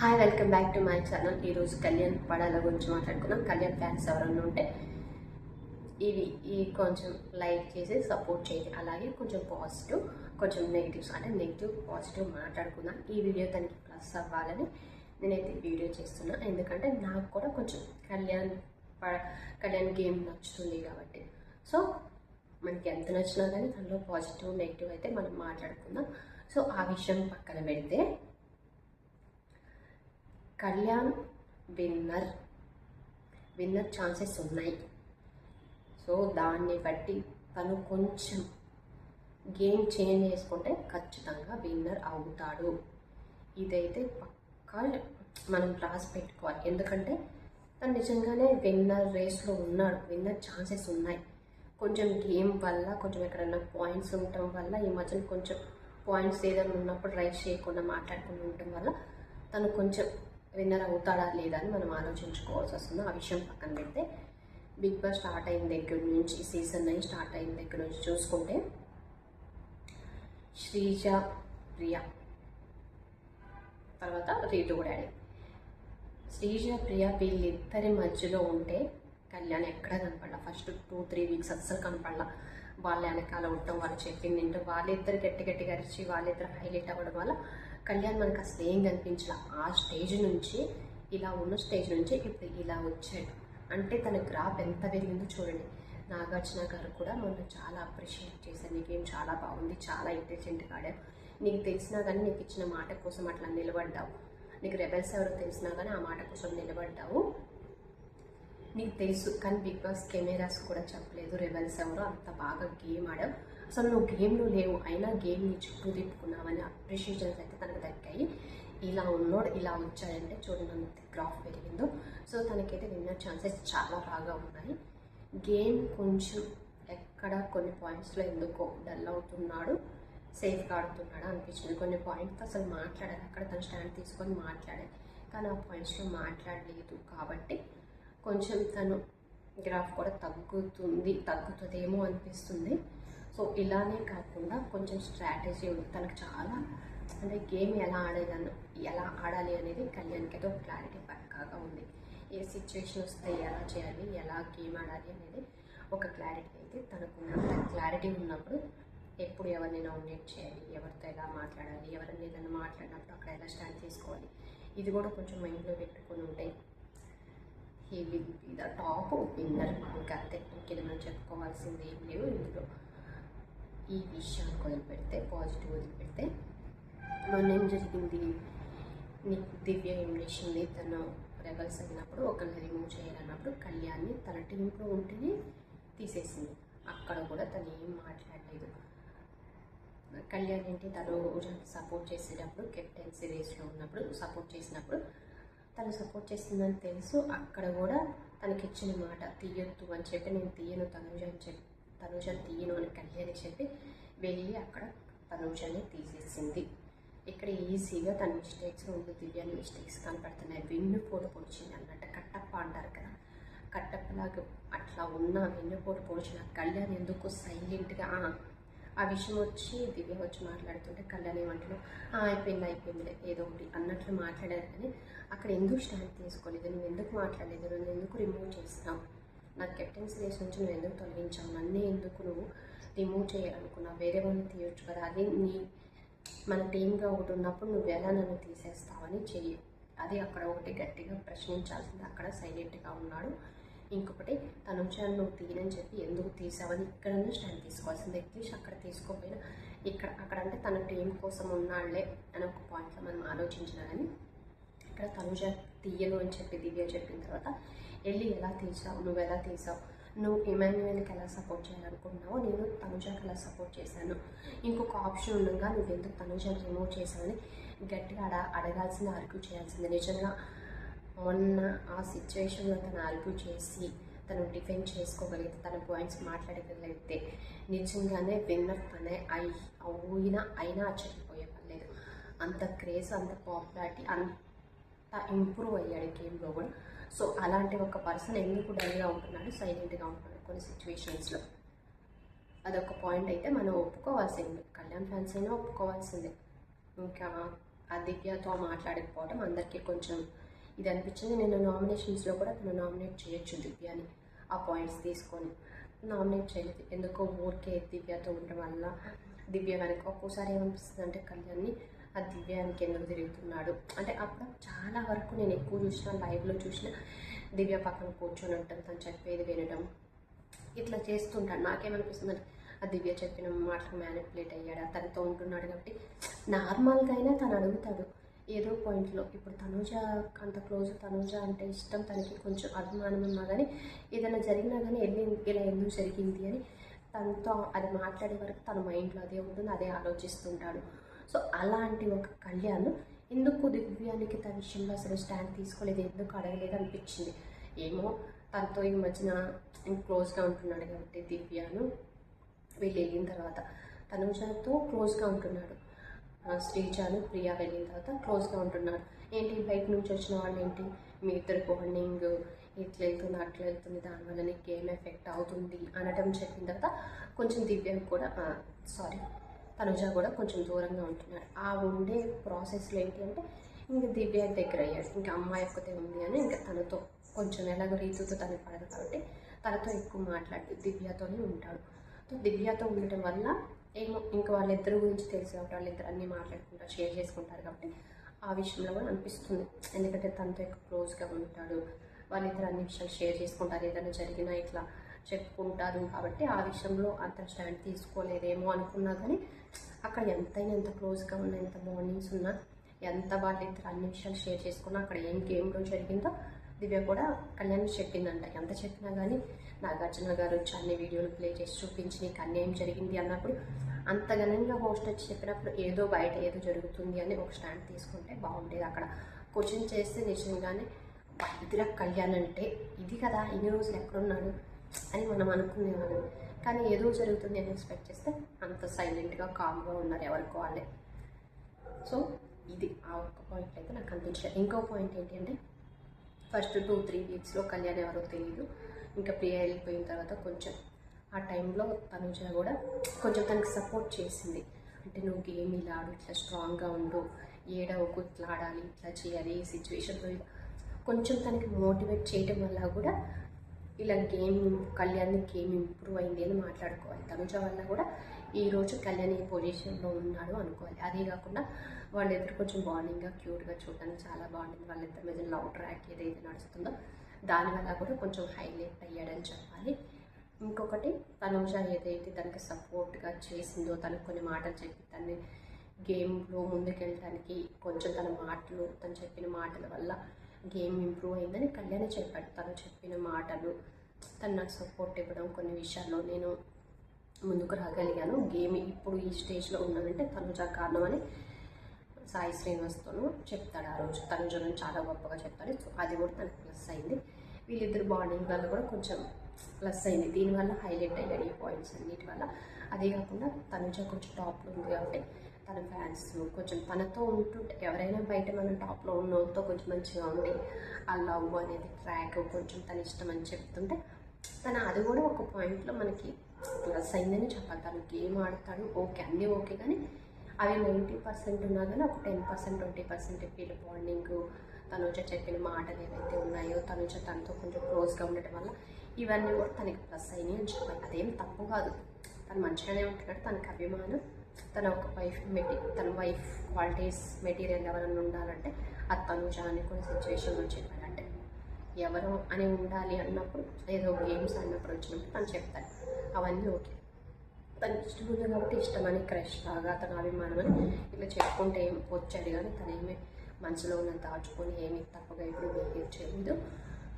Hi welcome back to my channel ఈరోజు కళ్యాణ్ పడాల గురించి మాట్లాడుకున్నాం కళ్యాణ్ ఫ్యాన్స్ ఎవరన్నా ఉంటే ఇవి ఈ కొంచెం లైక్ చేసి సపోర్ట్ చేయండి. అలాగే కొంచెం పాజిటివ్ కొంచెం నెగిటివ్స్ అంటే నెగిటివ్ పాజిటివ్ మాట్లాడుకుందాం. ఈ వీడియో తనకి ప్లస్ అవ్వాలని నేనైతే వీడియో చేస్తున్నా. ఎందుకంటే నాకు కూడా కొంచెం కళ్యాణ్ పడ కళ్యాణ్ గేమ్ నచ్చుతుంది కాబట్టి. సో మనకి ఎంత నచ్చినా కానీ దానిలో పాజిటివ్ నెగిటివ్ అయితే మనం మాట్లాడుకుందాం. సో ఆ విషయం పక్కన పెడితే కళ్యాణ్ విన్నర్. విన్నర్ ఛాన్సెస్ ఉన్నాయి. సో దాన్ని బట్టి తను కొంచెం గేమ్ చేంజ్ చేసుకుంటే ఖచ్చితంగా విన్నర్ అవుతాడు. ఇదైతే పక్కా మనం రాసి పెట్టుకోవాలి. ఎందుకంటే తను నిజంగానే విన్నర్ రేస్లో ఉన్నాడు. విన్నర్ ఛాన్సెస్ ఉన్నాయి. కొంచెం గేమ్ వల్ల కొంచెం ఎక్కడైనా పాయింట్స్ ఉండటం వల్ల ఈ మధ్యన కొంచెం పాయింట్స్ ఏదైనా ఉన్నప్పుడు రైస్ చేయకుండా మాట్లాడకుండా ఉండటం వల్ల తను కొంచెం విన్నర్ అవుతాడా లేదా అని మనం ఆలోచించుకోవాల్సి వస్తుంది. ఆ విషయం పక్కన పెడితే బిగ్ బాస్ స్టార్ట్ అయిన దగ్గర నుంచి సీజన్ నైన్ స్టార్ట్ అయిన దగ్గర నుంచి చూసుకుంటే శ్రీజ ప్రియ తర్వాత రీతు కూడా డాడీ శ్రీజ ప్రియ వీళ్ళిద్దరి మధ్యలో ఉంటే కళ్యాణ్ ఎక్కడ కనపడలా. ఫస్ట్ టూ త్రీ వీక్స్ అస్సలు కనపడలా. వాళ్ళ వెనకాల ఉండటం వాళ్ళు చెప్పింది ఏంటో వాళ్ళిద్దరు గట్టి గట్టిగా అరిచి వాళ్ళిద్దరు హైలైట్ అవ్వడం వల్ల కళ్యాణ్ మనకు అసలు ఏం కనిపించాల? ఆ స్టేజ్ నుంచి ఇలా ఉన్న స్టేజ్ నుంచి ఇప్పుడు ఇలా వచ్చాడు. అంటే తన గ్రాఫ్ ఎంత పెరిగిందో చూడండి. నాగార్జున గారు కూడా మొన్న చాలా అప్రిషియేట్ చేశారు. నీకేం చాలా బాగుంది చాలా ఇంటెలిజెంట్గా ఆడావు. నీకు తెలిసినా కానీ నీకు ఇచ్చిన మాట కోసం అట్లా నిలబడ్డావు. నీకు రెబల్స్ ఎవరో తెలిసినా కానీ ఆ మాట కోసం నిలబడ్డావు. నీకు తెలుసు కానీ బిగ్ బాస్ కెమెరాస్ కూడా చెప్పలేదు. రెబెల్స్ ఎవరో అంత బాగా గేమ్ ఆడావు. అసలు నువ్వు గేమ్లో లేవు అయినా గేమ్ని చుట్టూ తిప్పుకున్నావని అప్రిషియేషన్స్ అయితే తనకు దక్కాయి. ఇలా ఉన్నోడు ఇలా వచ్చాడంటే చూడండి అంత గ్రాఫ్ పెరిగిందో. సో తనకైతే విన్నర్ ఛాన్సెస్ చాలా బాగా ఉన్నాయి. గేమ్ కొంచెం ఎక్కడ కొన్ని పాయింట్స్లో ఎందుకో డల్ అవుతున్నాడు సేఫ్గా ఆడుతున్నాడు అనిపించింది. కొన్ని పాయింట్స్ అసలు మాట్లాడాలి అక్కడ తను స్టాండ్ తీసుకొని మాట్లాడాలి కానీ ఆ పాయింట్స్లో మాట్లాడలేదు కాబట్టి కొంచెం తను గ్రాఫ్ కూడా తగ్గుతుంది తగ్గుతుందేమో అనిపిస్తుంది. సో ఇలానే కాకుండా కొంచెం స్ట్రాటజీ ఉంది. తనకు చాలా అంటే గేమ్ ఎలా ఆడేదాన్ని ఎలా ఆడాలి అనేది కళ్యాణ్కి అయితే ఒక క్లారిటీ పక్కాగా ఉంది. ఏ సిచ్యువేషన్ వస్తే ఎలా చేయాలి ఎలా గేమ్ ఆడాలి అనేది ఒక క్లారిటీ అయితే తనకు క్లారిటీ ఉన్నప్పుడు ఎప్పుడు ఎవరిని నామినేట్ చేయాలి ఎవరితో ఎలా మాట్లాడాలి ఎవరిని ఏదైనా మాట్లాడినప్పుడు అక్కడ ఎలా స్టాండ్ తీసుకోవాలి ఇది కూడా కొంచెం మైండ్లో పెట్టుకొని ఉంటే ఈ ద టాప్ విన్నర్ ఇంకా అంతే. ఇంకేది మనం చెప్పుకోవాల్సింది ఏం లేవు ఇందులో. ఈ విషయానికి వదిలిపెడితే పాజిటివ్ వదిలిపెడితే మొన్న ఏం జరిగింది నీకు దివ్య ఏం చేసింది తను రెబల్స్ అయినప్పుడు ఒకరిని రిమూవ్ చేయాలన్నప్పుడు కళ్యాణ్ని తన టీంలో ఉంటేనే తీసేసింది. అక్కడ కూడా తను ఏం మాట్లాడలేదు. కళ్యాణ్ ఏంటి తను సపోర్ట్ చేసేటప్పుడు కెప్టెన్సీ రేస్లో ఉన్నప్పుడు సపోర్ట్ చేసినప్పుడు తను సపోర్ట్ చేస్తుందని తెలుసు. అక్కడ కూడా తనకి ఇచ్చిన మాట తీయొద్దు అని చెప్పి నేను తీయను తనుజ అని చెప్పి తనుజని తీయను అని కళ్యాణి చెప్పి వెళ్ళి అక్కడ తనుజని తీసేసింది. ఇక్కడ ఈజీగా తన మిస్టేక్స్ రెండు దివ్యాన్ని మిస్టేక్స్ కనపడుతున్నాయి. వెన్నుపోటు పొడిచింది అన్నట్టు కట్టప్ప అంటారు కదా. కట్టప్పలాగా అట్లా ఉన్న వెన్నుపోటు పొడిచిన కళ్యాణ్ ఎందుకు సైలెంట్గా ఆ విషయం వచ్చి దివ్య వచ్చి మాట్లాడుతుంటే కళ్యాణ్ ఏమంటున్నావు అయిపోయింది అయిపోయింది ఏదో ఒకటి అన్నట్లు మాట్లాడారు కానీ అక్కడ ఎందుకు స్టాండ్ తీసుకోలేదు? నువ్వు ఎందుకు మాట్లాడలేదు? నువ్వు ఎందుకు రిమూవ్ చేస్తున్నావు? నా కెప్టెన్సీ రేస్ నుంచి నువ్వు ఎందుకు తొలగించావు నన్నే ఎందుకు నువ్వు రిమూవ్ చేయాలనుకున్నావు? వేరే వాళ్ళని తీయొచ్చు కదా. అది నీ మన టీంగా ఒకటి ఉన్నప్పుడు నువ్వు ఎలా నన్ను తీసేస్తావని చెయ్యి. అది అక్కడ ఒకటి గట్టిగా ప్రశ్నించాల్సింది. అక్కడ సైలెంట్గా ఉన్నాడు. ఇంకొకటి తనుజాన్ని నువ్వు తీయనని చెప్పి ఎందుకు తీసావని ఇక్కడన్నా స్టాండ్ తీసుకోవాల్సింది. అట్లీస్ట్ అక్కడ తీసుకోకపోయినా ఇక్కడ అక్కడ అంటే తన టీం కోసం ఉన్నాళ్ళే అని ఒక పాయింట్లో మనం ఆలోచించినా కానీ ఇక్కడ తనుజ తీయను అని చెప్పి దివ్య చెప్పిన తర్వాత వెళ్ళి ఎలా తీసావు? నువ్వు ఎలా తీసావు? నువ్వు ఇమాన్యువల్కి ఎలా సపోర్ట్ చేయాలనుకుంటున్నావో నేను తనుజాకి ఎలా సపోర్ట్ చేశాను. ఇంకొక ఆప్షన్ ఉండగా నువ్వు ఎందుకు తనుజాని రిమూవ్ చేశావని గట్టిగా అడ అడగాల్సింది ఆర్గ్యూ చేయాల్సింది. నిజంగా మొన్న ఆ సిచ్యువేషన్లో తను ఆర్గ్యూ చేసి తను డిఫెండ్ చేసుకోగలిగితే తన పాయింట్స్ మాట్లాడగలిగితే నిజంగానే విన్నర్ తనే అయి అయినా అయినా ఆశ్చర్యపోయే పర్లేదు అంత క్రేజ్ అంత పాపులారిటీ అంత ఇంప్రూవ్ అయ్యాడు గేమ్లో కూడా. సో అలాంటి ఒక పర్సన్ ఎందుకు డల్గా ఉంటున్నాడు? సైలెంట్గా ఉంటున్నాడు కొన్ని సిచ్యువేషన్స్లో అదొక పాయింట్ అయితే మనం ఒప్పుకోవాల్సిందే. కళ్యాణ్ ఫ్యాన్స్ అయినా ఒప్పుకోవాల్సిందే. ఇంకా ఆ దివ్యతో మాట్లాడకపోవడం అందరికీ కొంచెం ఇది అనిపించింది. నేను నామినేషన్స్లో కూడా తను నామినేట్ చేయొచ్చు దివ్యని ఆ పాయింట్స్ తీసుకొని. నామినేట్ చేయలేదు. ఎందుకో ఊరికే దివ్యతో ఉండడం వల్ల దివ్య వెనక ఒక్కోసారి ఏమనిపిస్తుంది అంటే కళ్యాణ్ని ఆ దివ్యానికి ఎందుకు తిరుగుతున్నాడు? అంటే అప్పుడు చాలా వరకు నేను ఎక్కువ చూసిన లైవ్లో చూసిన దివ్య పక్కన కూర్చొని ఉంటాం తను చెప్పేది వినడం ఇట్లా చేస్తుంటాను నాకేమనిపిస్తుంది అంటే ఆ దివ్య చెప్పిన మాటలు మ్యానిపులేట్ అయ్యాడు తనతో ఉంటున్నాడు కాబట్టి నార్మల్గా అయినా తను అడుగుతాడు. ఏదో పాయింట్లో ఇప్పుడు తనుజ అంత క్లోజ్ తనుజ అంటే ఇష్టం తనకి కొంచెం అభిమానం ఉన్నా కానీ ఏదైనా జరిగినా కానీ వెళ్ళి ఇలా ఎందుకు జరిగింది అని తనతో అది మాట్లాడే వరకు తన మైండ్లో అదే ఉంటుంది అదే ఆలోచిస్తుంటాడు. సో అలాంటి ఒక కళ్యాణ్ ఎందుకు దివ్యానికి తన విషయంలో అసలు స్టాండ్ తీసుకోలేదు ఎందుకు అడగలేదు అనిపించింది? ఏమో తనతో ఈ మధ్యన క్లోజ్గా ఉంటున్నాడు కాబట్టి దివ్యాను వీళ్ళు వెళ్ళిన తర్వాత. తనుజాతో క్లోజ్గా ఉంటున్నాడు. శ్రీజాను ప్రియా వెళ్ళిన తర్వాత క్లోజ్గా ఉంటున్నాడు. ఏంటి? బయట నుంచి వచ్చిన వాళ్ళు ఏంటి మీ ఇద్దరు బాండింగ్ ఇట్లా వెళ్తుంది అట్లా వెళ్తుంది దానివల్ల నీకు ఏం ఎఫెక్ట్ అవుతుంది? అనడం చెప్పిన తర్వాత కొంచెం దివ్యకు కూడా సారీ తనుజ కూడా కొంచెం దూరంగా ఉంటున్నాడు. ఆ ఉండే ప్రాసెస్లో ఏంటి అంటే ఇంక దివ్య దగ్గర అయ్యాడు. ఇంకా అమ్మాయి ఒక్కతే ఉంది అని ఇంకా తనతో కొంచెం ఎలాగో రీతుతో తనకి పడదు కాబట్టి తనతో ఎక్కువ మాట్లాడి దివ్యతోనే ఉంటాడు. దివ్యతో ఉండటం వల్ల ఏమో ఇంకా వాళ్ళిద్దరి గురించి తెలిసి కాబట్టి వాళ్ళిద్దరు అన్నీ మాట్లాడుకుంటారు షేర్ చేసుకుంటారు కాబట్టి ఆ విషయంలో కూడా అనిపిస్తుంది. ఎందుకంటే తనతో ఎక్కువ క్లోజ్గా ఉంటాడు. వాళ్ళిద్దరు అన్ని విషయాలు షేర్ చేసుకుంటారు. ఏదైనా జరిగినా ఇట్లా చెప్పుకుంటారు కాబట్టి ఆ విషయంలో అంత స్టాండ్ తీసుకోలేదేమో అనుకున్నా కానీ అక్కడ ఎంతైనా ఎంత క్లోజ్గా ఉన్నా ఎంత బాండింగ్స్ ఉన్నా ఎంత వాళ్ళిద్దరు అన్ని విషయాలు షేర్ చేసుకున్నా అక్కడ ఏం గేమ్లో జరిగిందో దివ్య కూడా కళ్యాణ్ చెప్పిందంట. ఎంత చెప్పినా కానీ నాగార్జున గారు వచ్చి అన్ని వీడియోలు ప్లే చేసి చూపించి నీకు అన్యాయం జరిగింది అన్నప్పుడు అంత ఘనంగా హోస్ట్ వచ్చి చెప్పినప్పుడు ఏదో బయట ఏదో జరుగుతుంది అని ఒక స్టాండ్ తీసుకుంటే బాగుండేది. అక్కడ క్వశ్చన్ చేస్తే నిజంగానే ఇదిరా కళ్యాణ్ అంటే ఇది కదా ఇన్ని రోజులు ఎక్కడున్నాడు? అని మనం అనుకునేవాళ్ళం కానీ ఏదో జరుగుతుంది అని ఎక్స్పెక్ట్ చేస్తే అంత సైలెంట్గా కామ్గా ఉన్నారు ఎవరికి వాళ్ళే. సో ఇది ఆ ఒక్క పాయింట్ అయితే నాకు అనిపించలేదు. ఇంకో పాయింట్ ఏంటి అంటే ఫస్ట్ టూ త్రీ వీక్స్లో కళ్యాణ్ ఎవరో తెలియదు ఇంకా ప్రియ వెళ్ళిపోయిన తర్వాత కొంచెం ఆ టైంలో తనుజ కూడా కొంచెం తనకి సపోర్ట్ చేసింది. అంటే నువ్వు గేమ్ ఇలా ఆడు ఇట్లా స్ట్రాంగ్గా ఉండు ఏడవకు ఇట్లా ఆడాలి ఇట్లా చేయాలి ఈ సిచ్యువేషన్లో కొంచెం తనకి మోటివేట్ చేయడం వల్ల కూడా ఇలా గేమ్ కళ్యాణ్ గేమ్ ఇంప్రూవ్ అయింది అని మాట్లాడుకోవాలి. తనుజ వల్ల కూడా ఈరోజు కళ్యాణ్ ఈ పొజిషన్లో ఉన్నాడు అనుకోవాలి. అదే కాకుండా వాళ్ళిద్దరు కొంచెం బాండింగ్గా క్యూట్గా చూడడానికి చాలా బాగుంటుంది. వాళ్ళిద్దరి మీద లవ్ ట్రాక్ ఏదైతే నడుస్తుందో దానివల్ల కూడా కొంచెం హైలైట్ అయ్యాడని చెప్పాలి. ఇంకొకటి తనుజ ఏదైతే తనకి సపోర్ట్గా చేసిందో తనకు కొన్ని మాటలు చెప్పి తన్ని గేమ్లో ముందుకెళ్ళడానికి కొంచెం తన మాటలు తను చెప్పిన మాటల వల్ల గేమ్ ఇంప్రూవ్ అయిందని కళ్యాణ్ చెప్పాడు. తను చెప్పిన మాటలు తను నాకు సపోర్ట్ ఇవ్వడం కొన్ని విషయాల్లో నేను ముందుకు రాగలిగాను. గేమ్ ఇప్పుడు ఈ స్టేజ్లో ఉన్నానంటే తనుజ కారణం అని సాయి శ్రీనివాస్తోను చెప్తాడు ఆ రోజు. తనుజ చాలా గొప్పగా చెప్తాడు సో అది కూడా తనకు ప్లస్ అయింది. వీళ్ళిద్దరు బాండింగ్ వల్ల కూడా కొంచెం ప్లస్ అయింది. దీనివల్ల హైలైట్ అయ్యాడు ఈ పాయింట్స్ అన్నిటి వల్ల. అదే కాకుండా తనుజ కొంచెం టాప్లో ఉంది కాబట్టి తన ఫ్యాన్స్ కొంచెం తనతో ఉంటుంటే ఎవరైనా బయట మనం టాప్లో ఉన్న వాళ్ళతో కొంచెం మంచిగా ఉండి ఆ లవ్ అనేది ట్రాక్ కొంచెం తన ఇష్టం అని చెప్తుంటే తన అది కూడా ఒక పాయింట్లో మనకి ప్లస్ అయిందని చెప్పాలి. తను గేమ్ ఆడతాడు ఓకే అన్నీ ఓకే కానీ అవి నైంటీ పర్సెంట్ ఉన్నా కానీ ఒక టెన్ పర్సెంట్ ట్వంటీ పర్సెంట్ వీళ్ళ బాండింగ్ తనుజ చెప్పిన మాటలు ఏవైతే ఉన్నాయో తనుజ తనతో కొంచెం క్లోజ్గా ఉండటం వల్ల ఇవన్నీ కూడా తనకి ప్లస్ అయినాయి అని చెప్పాలి. అదేం తప్పు కాదు. తను మంచిగానే ఉంటున్నాడు తనకి అభిమానం తన ఒక వైఫ్ మెటీ తన వైఫ్ క్వాలిటీస్ మెటీరియల్ ఎవరైనా ఉండాలంటే అది తనుజ అని కొన్ని సిచ్యువేషన్లో చెప్పాడంటే ఎవరు అని ఉండాలి అన్నప్పుడు ఏదో గేమ్స్ అన్నప్పుడు వచ్చినప్పుడు తను చెప్తాడు. అవన్నీ ఓకే. తను ఇష్టం ఉంది కాబట్టి ఇష్టమని క్రష్ లాగా తన అభిమానం అని ఇట్లా చెప్పుకుంటే ఏం వచ్చాడు కానీ తనేమి మనసులో ఉన్న దాచుకొని ఏమి తప్పగా ఇప్పుడు బిహేవ్ చేయలేదు.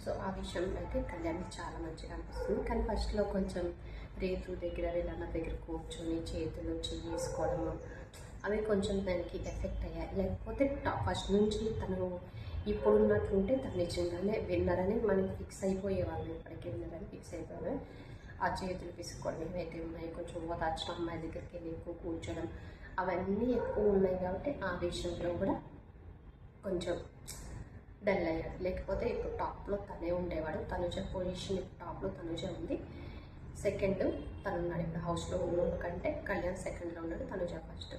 సో ఆ విషయంలో అయితే కళ్యాణ్ చాలా మంచిగా అనిపిస్తుంది. కానీ ఫస్ట్లో కొంచెం రేతు దగ్గర వీళ్ళన్న దగ్గర కూర్చొని చేతులు చేసుకోవడము అవి కొంచెం దానికి ఎఫెక్ట్ అయ్యాయి. లేకపోతే ఫస్ట్ నుంచి తను ఇప్పుడు ఉన్నట్లుంటే తను నిజంగానే విన్నారని మనకి ఫిక్స్ అయిపోయేవాళ్ళు ఇప్పటికీ విన్నారని ఫిక్స్ అయిపోయాము ఆ చేతులు పిసుకోవడం ఏవైతే ఉన్నాయో కొంచెం ఓదార్చడం అమ్మాయి దగ్గరికి వెళ్ళి ఎక్కువ కూర్చోడం అవన్నీ ఎక్కువ ఉన్నాయి కాబట్టి ఆ విషయంలో కూడా కొంచెం డల్ అయ్యాడు. లేకపోతే ఇప్పుడు టాప్లో తనే ఉండేవాడు. తనుజ పొజిషన్ ఇప్పుడు టాప్లో తనుజ ఉంది. సెకండ్ తను ఉన్నాడు ఇప్పుడు హౌస్లో ఉన్నోడు కంటే కళ్యాణ్ సెకండ్లో ఉన్నాడు తనుజ ఫస్ట్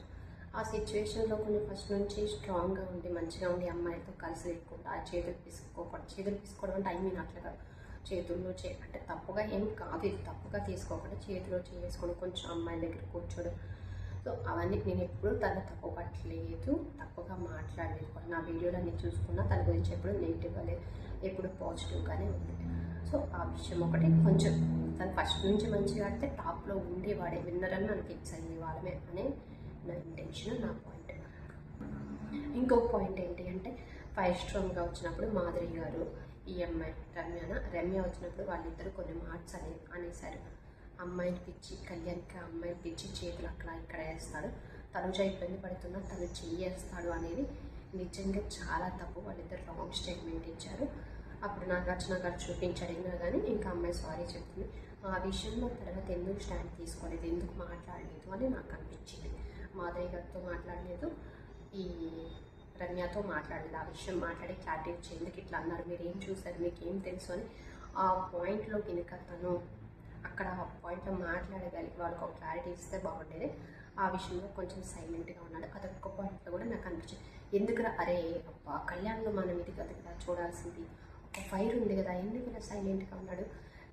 ఆ సిచ్యువేషన్లో కొంచెం ఫస్ట్ నుంచి స్ట్రాంగ్గా ఉండి మంచిగా ఉండి అమ్మాయిలతో కలిసి లేకుండా ఆ చేతులు తీసుకోకూడదు చేతులు తీసుకోవడం అంటే ఐ మీన్ అట్లా కాదు. చేతుల్లో చే అంటే తప్పుగా ఏం కాదు ఇది. తప్పుగా తీసుకోకుండా చేతిలో చేసుకొని కొంచెం అమ్మాయిల దగ్గర కూర్చోడం. సో అవన్నీ నేను ఎప్పుడూ తను తప్పు పట్టలేదు తప్పుగా మాట్లాడలేదు. నా వీడియోలన్నీ చూసుకున్నా తన గురించి ఎప్పుడు నెగిటివ్గా లేదు ఎప్పుడు పాజిటివ్గానే ఉంది. సో ఆ విషయం ఒకటి కొంచెం తను ఫస్ట్ నుంచి మంచిగా ఆడితే టాప్లో ఉండేవాడే విన్నర్ అని మనకి ఫిక్స్ అయ్యే వాళ్ళమే అనే నా ఇంటెన్షన్ నా పాయింట్ ఇంకో పాయింట్ ఏంటి అంటే ఫైవ్ స్ట్రాంగ్గా వచ్చినప్పుడు మాధురి గారు ఈఎంఐ రమ్యన రమ్య వచ్చినప్పుడు వాళ్ళిద్దరు కొన్ని మార్క్స్ అనే అనేసారు అమ్మాయిని పిచ్చి కళ్యాణ్కి అమ్మాయిని పిచ్చి చేతులు అక్కడ ఇక్కడ వేస్తాడు. తనుజ ఇబ్బంది పడుతున్నా తను చెయ్యేస్తాడు అనేది నిజంగా చాలా తప్పు. వాళ్ళిద్దరు రాంగ్ స్టేట్మెంట్ ఇచ్చారు. అప్పుడు నాగార్జున గారు చూపించాడు అయినా కానీ ఇంకా అమ్మాయి సారీ చెప్తుంది. ఆ విషయంలో తర్వాత ఎందుకు స్టాండ్ తీసుకోలేదు? ఎందుకు మాట్లాడలేదు? అని నాకు అనిపించింది. మాధవి గారితో మాట్లాడలేదు. ఈ రమ్యతో మాట్లాడలేదు. ఆ విషయం మాట్లాడి క్లారిటీ ఇచ్చి ఎందుకు ఇట్లా అన్నారు. మీరు ఏం చూసారు మీకు ఏం తెలుసు? అని ఆ పాయింట్లో కనుక తను అక్కడ ఆ పాయింట్లో మాట్లాడగలిగి వాళ్ళకి ఒక క్లారిటీ ఇస్తే బాగుండేది. ఆ విషయంలో కొంచెం సైలెంట్గా ఉన్నాడు. అదొక్క పాయింట్లో కూడా నాకు అనిపించింది. ఎందుకురా? అరే అబ్బా! కళ్యాణ్లో మనం ఇది కదా చూడాల్సింది. ఫైర్ ఉంది కదా ఎందుకు ఇలా సైలెంట్గా ఉన్నాడు?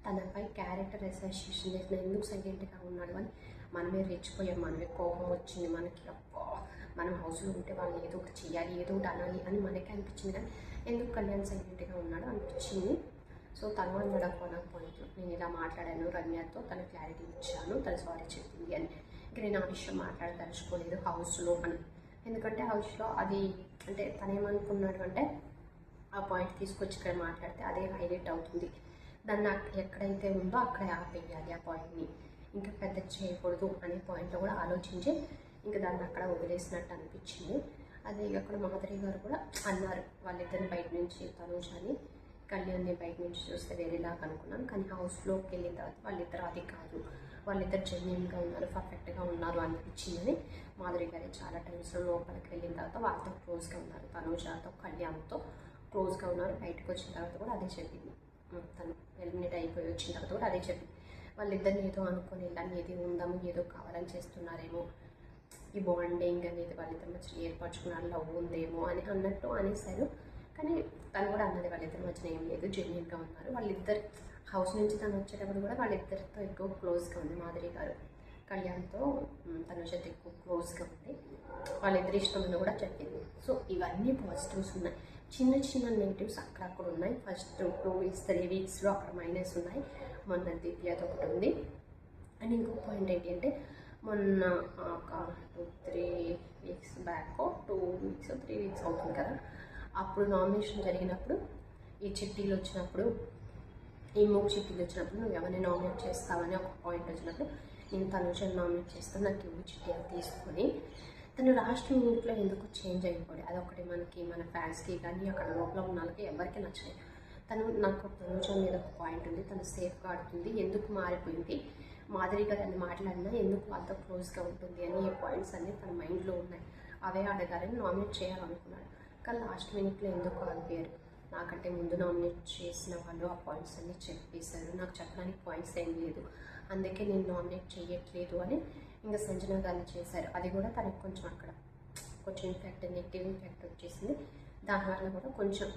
తనపై క్యారెక్టర్ అసోసియేషన్ చేసిన ఎందుకు సైలెంట్గా ఉన్నాడు అని మనమే రెచ్చిపోయాం మనమే కోపం వచ్చింది మనకి. అబ్బా మనం హౌస్లో ఉంటే వాళ్ళు ఏదో ఒకటి చేయాలి ఏదో ఒకటి అనాలి అని మనకే అనిపించింది కానీ ఎందుకు కళ్యాణ్ సైలెంట్గా ఉన్నాడు అనిపించింది? సో తను అన్నాడు నాకు పాయింట్ నేను ఇలా మాట్లాడాను రమ్యతో తన క్లారిటీ ఇచ్చాను తను సారీ చెప్పింది అని. ఇంకా నేను ఆ విషయం మాట్లాడదలుచుకోలేదు హౌస్లో అని. ఎందుకంటే హౌస్లో అది అంటే తనేమనుకున్నాడు అంటే ఆ పాయింట్ తీసుకొచ్చి ఇక్కడ మాట్లాడితే అదే హైలైట్ అవుతుంది. దాన్ని ఎక్కడైతే ఉందో అక్కడే ఆపేయాలి ఆ పాయింట్ని. ఇంకా పెద్ద చేయకూడదు అనే పాయింట్లో కూడా ఆలోచించి ఇంకా దాన్ని అక్కడ వదిలేసినట్టు అనిపించింది. అదే అక్కడ మాధురి గారు కూడా అన్నారు వాళ్ళిద్దరిని బయట నుంచి తనుజాని కళ్యాణ్ని బయట నుంచి చూస్తే వేరేలాగా అనుకున్నాను కానీ హౌస్లోకి వెళ్ళిన తర్వాత వాళ్ళిద్దరు అది కాదు. వాళ్ళిద్దరు జెన్యున్గా ఉన్నారు పర్ఫెక్ట్గా ఉన్నారు అనిపించిందని మాధురి గారి చాలా టైమ్స్లో లోపలికి వెళ్ళిన తర్వాత వాళ్ళతో క్లోజ్గా ఉన్నారు తనుజాతో కళ్యాణ్తో. క్లోజ్గా ఉన్నారు బయటకు వచ్చిన తర్వాత కూడా అదే చెప్పింది. తను ఎలిమినేట్ అయిపోయి వచ్చిన తర్వాత కూడా అదే చెప్పింది. వాళ్ళిద్దరిని ఏదో అనుకొని వెళ్ళాలి ఏదో ఉందాము ఏదో కావాలని చేస్తున్నారేమో. ఈ బాండింగ్ అనేది వాళ్ళిద్దరి మధ్యన ఏర్పరచుకున్నారు లవ్ ఉందేమో అని అన్నట్టు అనేసారు కానీ తను కూడా అన్నది వాళ్ళిద్దరి మధ్యన ఏం లేదు జెన్యున్గా ఉన్నారు. వాళ్ళిద్దరు హౌస్ నుంచి తను వచ్చేటప్పుడు కూడా వాళ్ళిద్దరితో ఎక్కువ క్లోజ్గా ఉంది మాధురి గారు కళ్యాణ్తో ఉమ్, తన ఎక్కువ క్లోజ్గా ఉంది వాళ్ళిద్దరి ఇష్టమని కూడా చెప్పింది. సో ఇవన్నీ పాజిటివ్స్ ఉన్నాయి. చిన్న చిన్న నెగిటివ్స్ అక్కడక్కడ ఉన్నాయి. ఫస్ట్ టూ వీక్స్ త్రీ వీక్స్లో అక్కడ మైనస్ ఉన్నాయి. మొన్న దివ్యతో ఒకటి ఉంది. అండ్ ఇంకో పాయింట్ ఏంటి అంటే మొన్న ఒక two three weeks back two weeks three weeks అవుతుంది కదా. అప్పుడు నామినేషన్ జరిగినప్పుడు ఈ చిట్టీలు వచ్చినప్పుడు ఈ మూడు చిట్టీలు వచ్చినప్పుడు నువ్వు ఎవరిని నామినేట్ చేస్తావని ఒక పాయింట్ వచ్చినప్పుడు నేను తనుజని నామినేట్ చేస్తాను. నాకు ఇవ్వచ్చు చిట్టి తీసుకొని తను లాస్ట్ మినిట్లో ఎందుకు చేంజ్ అయిపోయి అదొకటి మనకి మన ఫ్యాన్స్కి కానీ అక్కడ లోపల ఉన్న వాళ్ళకి ఎవరికి నచ్చలేదు. తను నాకు తనుజ మీద ఒక పాయింట్ ఉంది. తను సేఫ్గా ఆడుతుంది. ఎందుకు మారిపోయింది? మాదిరి గారు మాట్లాడినా ఎందుకు వాళ్ళతో క్లోజ్గా ఉంటుంది అని ఈ పాయింట్స్ అన్నీ తన మైండ్లో ఉన్నాయి. అవే అడగాలని నామినేట్ చేయాలనుకున్నాడు. కానీ లాస్ట్ మినిట్లో ఎందుకు ఆగిపోయారు? నాకంటే ముందు నామినేట్ చేసిన వాళ్ళు ఆ పాయింట్స్ అన్నీ చెప్పేశారు. నాకు చెప్పడానికి పాయింట్స్ ఏం లేదు. అందుకే నేను నామినేట్ చేయట్లేదు అని ఇంకా సంజన గారిని చేశారు. అది కూడా తనకు కొంచెం అక్కడ కొంచెం ఇన్ఫెక్ట్ నెగిటివ్ ఇన్ఫెక్ట్ వచ్చేసింది. దానివల్ల కూడా కొంచెం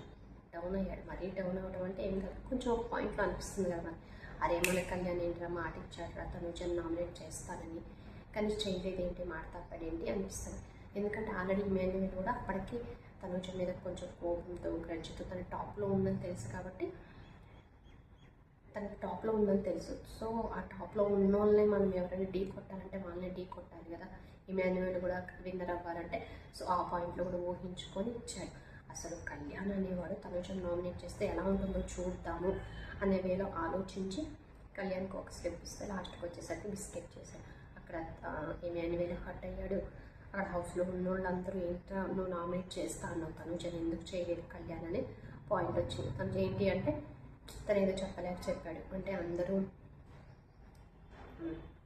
డౌన్ అయ్యాడు. మరీ డౌన్ అవ్వడం అంటే ఏం కాదు. కొంచెం ఒక పాయింట్లో అనిపిస్తుంది కదా మరి. అరే మన కళ్యాణ్ ఏంట్రా మాట ఇచ్చాడరా తను జన్ నామినేట్ చేస్తానని. కానీ చేయలేదు ఏంటి? మాట తప్పడేంటి అనిపిస్తుంది. ఎందుకంటే ఆల్రెడీ ఇమాన్యువల్ కూడా అప్పటికి తనుజ మీద కొంచెం కోపంతో గ్రడ్జ్తో తన టాప్లో ఉందని తెలుసు కాబట్టి తనకి టాప్లో ఉందని తెలుసు. సో ఆ టాప్లో ఉన్న వాళ్ళని మనం ఎవరైనా ఢీ కొట్టాలంటే వాళ్ళని ఢీ కొట్టాలి కదా. ఇమాన్యువల్ కూడా విన్నర్ అవ్వాలంటే. సో ఆ పాయింట్లో కూడా ఊహించుకొని ఇచ్చాడు అసలు కళ్యాణ్ అనేవాడు తనుజను నామినేట్ చేస్తే ఎలా ఉంటుందో చూద్దాము అనే వేలో ఆలోచించి కళ్యాణ్కి ఒక స్లిప్ ఇస్తే లాస్ట్కి వచ్చేసరికి బిస్కెట్ చేశాడు. అక్కడ ఇమాన్యువల్ హర్ట్ అయ్యాడు. అక్కడ హౌస్లో ఉన్న వాళ్ళందరూ ఏంటో నువ్వు నామినేట్ చేస్తా అన్నావు తనుజని ఎందుకు చేయలేదు కళ్యాణ్ అనే పాయింట్ వచ్చింది. తను ఏంటి అంటే తను ఏదో చెప్పలేక చెప్పాడు. అంటే అందరూ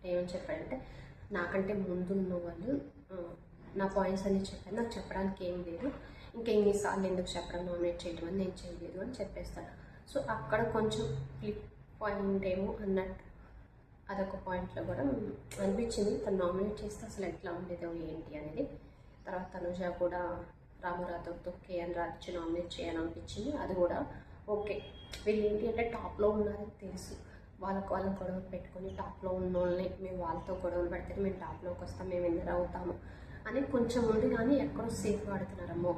ఏమని చెప్పాడంటే నాకంటే ముందున్న వాళ్ళు నా పాయింట్స్ అన్ని చెప్పాను నాకు చెప్పడానికి ఏం లేదు. ఇంకా ఎన్నిసార్లు ఎందుకు చెప్పడం నామినేట్ చేయడం అని నేను చేయలేదు అని చెప్పేస్తాను సో అక్కడ కొంచెం ఫ్లిప్ పాయింట్ ఏమో అన్నట్టు అదొక పాయింట్లో కూడా అనిపించింది. తను నామినేట్ చేస్తే అసలు ఎట్లా ఉండేదో ఏంటి అనేది. తర్వాత తనుజ కూడా రామరాథోడ్తో కేఎన్ రాజ్ నామినేట్ చేయాలనిపించింది అది కూడా ఓకే. వీళ్ళు ఏంటి అంటే టాప్లో ఉన్నారని తెలుసు. వాళ్ళకు వాళ్ళని గొడవ పెట్టుకొని టాప్లో ఉన్న వాళ్ళని మేము వాళ్ళతో గొడవలు పెడితే మేము టాప్లోకి వస్తాం మేము విన్నర్ అవుతాము అని కొంచెం ఉంది కానీ ఎక్కడో సేఫ్ ఆడుతున్నారమ్మో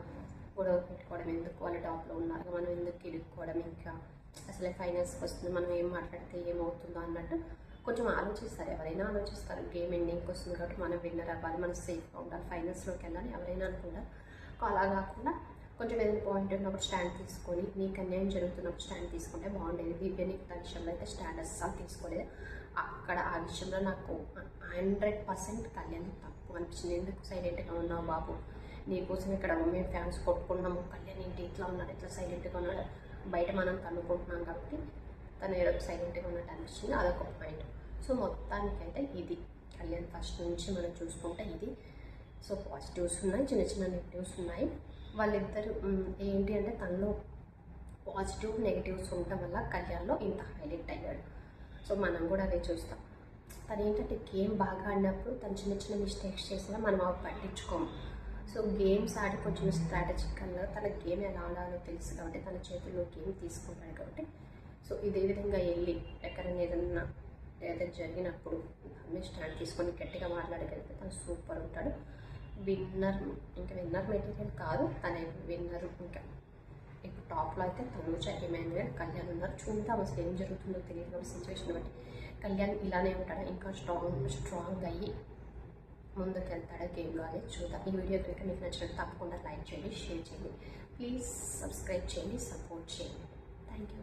గొడవ పెట్టుకోవడం ఎందుకు? వాళ్ళు టాప్లో ఉన్నారు మనం ఎందుకు ఇరుక్కోవడం ఇంకా? అసలే ఫైనల్స్కి వస్తుంది మనం ఏం మాట్లాడితే ఏమవుతుందో అన్నట్టు కొంచెం ఆలోచిస్తారు. ఎవరైనా ఆలోచిస్తారు గేమ్ ఎండింగ్కి వస్తుంది కాబట్టి మనం విన్నర్ అవ్వాలి మనం సేఫ్గా ఉండాలి ఫైనల్స్లోకి వెళ్ళాలి. ఎవరైనా అనుకుంటారు. అలా కాకుండా కొంచెం ఏదైనా పాయింట్ ఉన్నప్పుడు స్టాండ్ తీసుకొని నీకు అన్యాయం జరుగుతున్నప్పుడు స్టాండ్ తీసుకుంటే బాగుండేది. దివ్య నీకు విషయంలో అయితే స్టాండ్ అస్సలు తీసుకోలేదు. అక్కడ ఆ విషయంలో నాకు హండ్రెడ్ పర్సెంట్ కళ్యాణ్ తప్పు అనిపించింది. ఎందుకు సైలెంట్గా ఉన్నావు బాబు? నీకోసం ఇక్కడ మేము ఫ్యాన్స్ కొట్టుకున్నాము కళ్యాణ్ ఏంటి? ఇట్లా ఉన్నాడు ఇట్లా సైలెంట్గా ఉన్నాడు. బయట మనం కనుక్కుంటున్నాం కాబట్టి తను ఏదో సైలెంట్గా ఉన్నట్టు అనిపించింది. అదొక పాయింట్ సో మొత్తానికైతే ఇది. కళ్యాణ్ ఫస్ట్ నుంచి మనం చూసుకుంటే ఇది. సో పాజిటివ్స్ ఉన్నాయి చిన్న చిన్న నెగిటివ్స్ ఉన్నాయి. వాళ్ళిద్దరు ఏంటి అంటే తనలో పాజిటివ్ నెగిటివ్స్ ఉండటం వల్ల కళ్యాణ్లో ఇంత హైలైట్ అయ్యాడు. సో మనం కూడా అదే చూస్తాం. తను ఏంటంటే గేమ్ బాగా ఆడినప్పుడు తను చిన్న చిన్న మిస్టేక్స్ చేసినా మనం అవి పట్టించుకోము. సో గేమ్స్ ఆడి కొంచెం స్ట్రాటజికల్గా తన గేమ్ ఎలా ఆడాలో తెలుసు కాబట్టి తన చేతుల్లో గేమ్ తీసుకుంటాడు కాబట్టి. సో ఇదే విధంగా వెళ్ళి ఎక్కడైనా ఏదన్నా ఏదైనా జరిగినప్పుడు దాన్ని స్టాండ్ తీసుకొని గట్టిగా మాట్లాడగలిగితే తను సూపర్ ఉంటాడు. విన్నర్ ఇంకా విన్నర్ మెటీరియల్ కాదు తనే విన్నర్ ఇంకా. ఇప్పుడు టాప్లో అయితే తనుజ ఇమాన్యుయల్ కళ్యాణ్ ఉన్నారు. చూద్దాం అసలు ఏం జరుగుతుందో తెలియదు కాబట్టి సిచ్యువేషన్ బట్టి. కళ్యాణ్ ఇలానే ఉంటాడు? ఇంకా స్ట్రాంగ్ స్ట్రాంగ్ అయ్యి ముందుకు వెళ్తాడా గేమ్ కానీ చూద్దాం. ఈ వీడియో కనుక మీకు నచ్చినట్టు తప్పకుండా లైక్ చేయండి షేర్ చేయండి. ప్లీజ్ సబ్స్క్రైబ్ చేయండి సపోర్ట్ చేయండి. Thank you